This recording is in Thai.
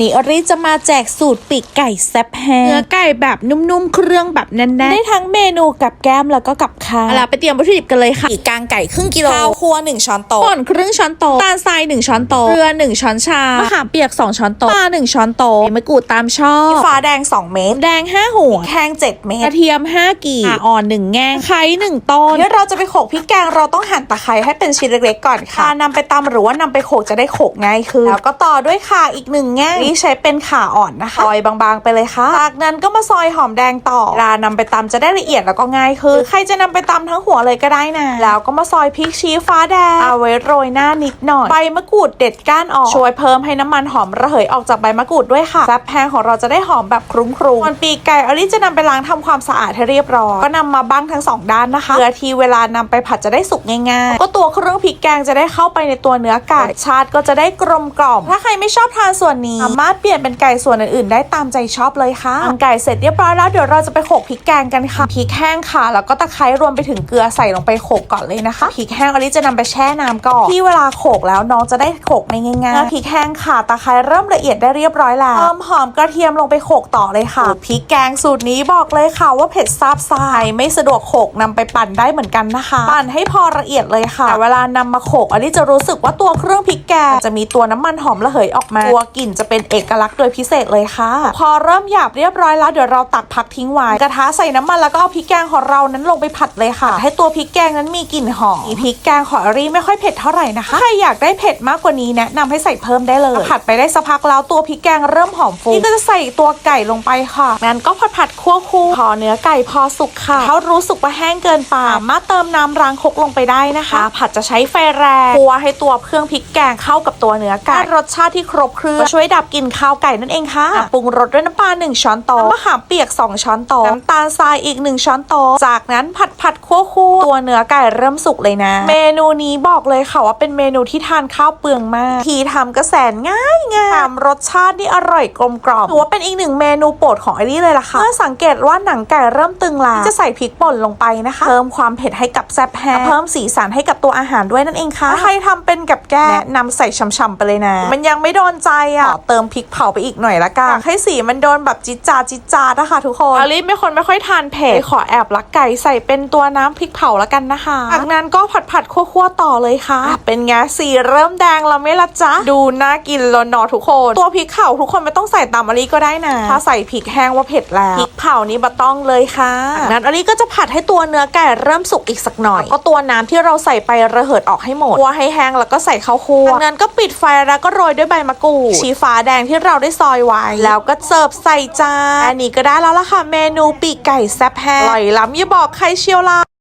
นี้อริจะมาแจกสูตรปีกไก่แซ่บแห้งเนื้อไก่แบบนุ่มๆ เครื่องแบบแน่นๆ ได้ทั้งเมนูกับแก้มแล้วก็กับข้าวเอาล่ะไปเตรียมวัตถุดิบกันเลยค่ะปีกกลางไก่ครึ่งกิโลข้าวคั่ว1ช้อนโต๊ะป่นครึ่งช้อนโต๊ะตาลทราย1ช้อนโต๊ะเกลือ1ช้อนชามะขามเปียก 2 ช้อนโต๊ะปลา1ช้อนโต๊ะมะกรูดตามชอบฟ้าแดง 2 เม็ดแดง 5 หัวแข้ง7 เม็ดกระเทียม 5 กีบข่าอ่อน1แง่งไข่1ต้นเดี๋ยวเราจะไปโขลกพริกแกงเราต้องหั่นตะไคร้ให้เป็นชิ้นเล็กๆก่อนค่ะนำไปตำหรือว่านำไปโขลกจะได้โขลกง่ายขึ้นแล้วก็ต่อด้วยข่าอีกหนึ่งแง่งนี่ใช้เป็นข่าอ่อนนะคะซอยบางๆ ไปเลยค่ะ จากนั้นก็มาซอยหอมแดงต่อเวลานำไปตำจะได้ละเอียดแล้วก็ง่ายขึ้นหรือใครจะนำไปตำทั้งหัวเลยก็ได้นะ แล้วก็มาซอยพริกชี้ฟ้าแดงเอาไว้โรยหน้านิดหน่อย ใบมะกรูดเด็ดก้านออกช่วยเพิ่มให้น้ำมันหอมระเหยออกจากใบมะกรูดด้วยค่ะแซ่บแพงของเราจะได้หอมแบบครุ้งครุงส่วนปีกไก่อลิจะนำไปล้างทำความสะอาดให้เรียบร้อยก็นำมาบ้างทั้งสองด้านนะคะเพื่อที่เวลานำไปผัดจะได้สุกง่ายๆ ก็ตัวเครื่องพริกแกงจะได้เข้าไปในตัวเนื้อไก่รสชาติก็จะได้กลมกล่อมถ้าใครไม่ชอบทานส่วนนี้สามารถเปลี่ยนเป็นไก่ส่วนอื่นๆ ได้ตามใจชอบเลยค่ะทำไก่เสร็จเรียบร้อยแล้วเดี๋ยวเราจะไปโขลกพริกแกงกันค่ะพริกแห้งค่ะ แล้วก็ตะไคร้รวมไปถึงเกลือใส่ลงไปโขลกก่อนเลยนะคะพริกแห้งอลิจะนำไปแช่น้ำก่อนที่เวลาโขลกแล้วน้องจะได้โขลกในง่ายๆพริกแห้งค่ะตะไคร้เริ่มละเอียดได้เรียบร้อยแล้วเพิ่มหอมกระเทียมลงไปโขลกต่อเลยค่ะพริกแกงสูตรนี้บอกเลยค่ะว่าเผ็ดซาบซ่ายไม่สะดวกโขลกนำไปปั่นได้เหมือนกันนะคะ ปั่นให้พอละเอียดเลยค่ะแต่เวลานำมาโขลกอันนี้จะรู้สึกว่าตัวเครื่องพริกแกงจะมีตัวน้ำมันหอมระเหยออกมา ตัวกลิ่นจะเป็นเอกลักษณ์โดยพิเศษเลยค่ะ พอเริ่มหยาบเรียบร้อยแล้วเดี๋ยวเราตักพักทิ้งไว้กระทะใส่น้ำมันแล้วก็เอาพริกแกงของเรานั้นลงไปผัดเลยค่ะ ให้ตัวพริกแกงนั้นมีกลิ่นหอมพริกแกงของอรีไม่ค่อยเผ็ดเท่าไหร่นะคะใครอยากได้เผ็ดมากกว่านี้แนะนำให้ใส่เพิ่มได้เลย ผัดไปได้สักพักแล้วตัวพริกแกงเริ่มหอมฟูนี่ก็จะใส่ตัวไก่ลงไปค่ะงั้นก็ผัดผัดๆคั่วคู่พอเนื้อไก่พอสุกค่ะเขารู้สึกว่าแห้งเกินไปสามารถเติมน้ำรางคกลงไปได้นะคะ ผัดจะใช้ไฟแรงคั่วให้ตัวเครื่องพริกแกงเข้ากับตัวเนื้อไก่ได้รสชาติที่ครบเครื่องช่วยดับกลิ่นคาวไก่นั่นเองค่ะปรุงรสด้วยน้ำปลา1ช้อนโต๊ะน้ำมะขามเปียก 2 ช้อนโต๊ะน้ำตาลทรายอีก 1 ช้อนโต๊ะจากนั้นผัดผัดคั่วคู่ตัวเนื้อไก่เริ่มสุกเลยนะ เมนูนี้บอกเลยค่ะว่าเป็นเมนูที่ทานข้าวเปลืองมาก ทีทำก็แสนง่ายง่ายแถมรสชาตินี่อร่อยกลมกล่อมถือว่าเป็นอีกหนึ่งเมนูโปรดของไอรี่เลยล่ะค่ะเมื่อสังเกตว่าหนังไก่เริ่มตึงแล้วจะใส่พริกป่นลงไปนะคะ เพิ่มความเผ็ดให้กับแซ่บแห้งเพิ่มสีสันให้กับตัวอาหารด้วยนั่นเองค่ะถ้าใครทำเป็นกับแก้มแนะนำใส่ช่ำๆไปเลยนะ มันยังไม่โดนใจอะขอเติมพริกเผาไปอีกหน่อยละกันอยากให้สีมันโดนแบบจิจาดจิจาดนะคะทุกคนอลิไม่คนไม่ค่อยทานเผ็ดขอแอบลักไก่ใส่เป็นตัวน้ำพริกเผาละกันนะคะจากนั้นก็ผัดผัดๆคั่วๆต่อเลยค่ะ เป็นไงสีเริ่มแดงแล้วไหม่ละจ๊ะดูน่ากินแล้วเนอะทุกคน ตัวพริกเผาทุกคนไม่ต้องใส่ตามอลิก็ได้นะถ้าใส่พริกแห้งว่าเผ็ดแล้วพริกเผานี้บะต้องเลยค่ะจากนั้นอลิก็จะผัดให้ตัวเนื้อไก่เริ่มสุกอีกสักหน่อย ก็ตัวน้ำที่เราใส่ไประเหิดออกให้หมดคั่วให้แห้งแล้วก็ใส่ข้าวคั่วจากนั้นก็ปิดไฟแล้วก็โรยด้วยใบมะกรูดชีฟ้าแดงที่เราได้ซอยไว้ แล้วก็เสิร์ฟใส่จานอันนี้ก็ได้แล้วล่ะค่ะ เมนูปีกไก่แซ่บแห้งอร่อยล้ำอย่าบอกใครเชียวล่ะ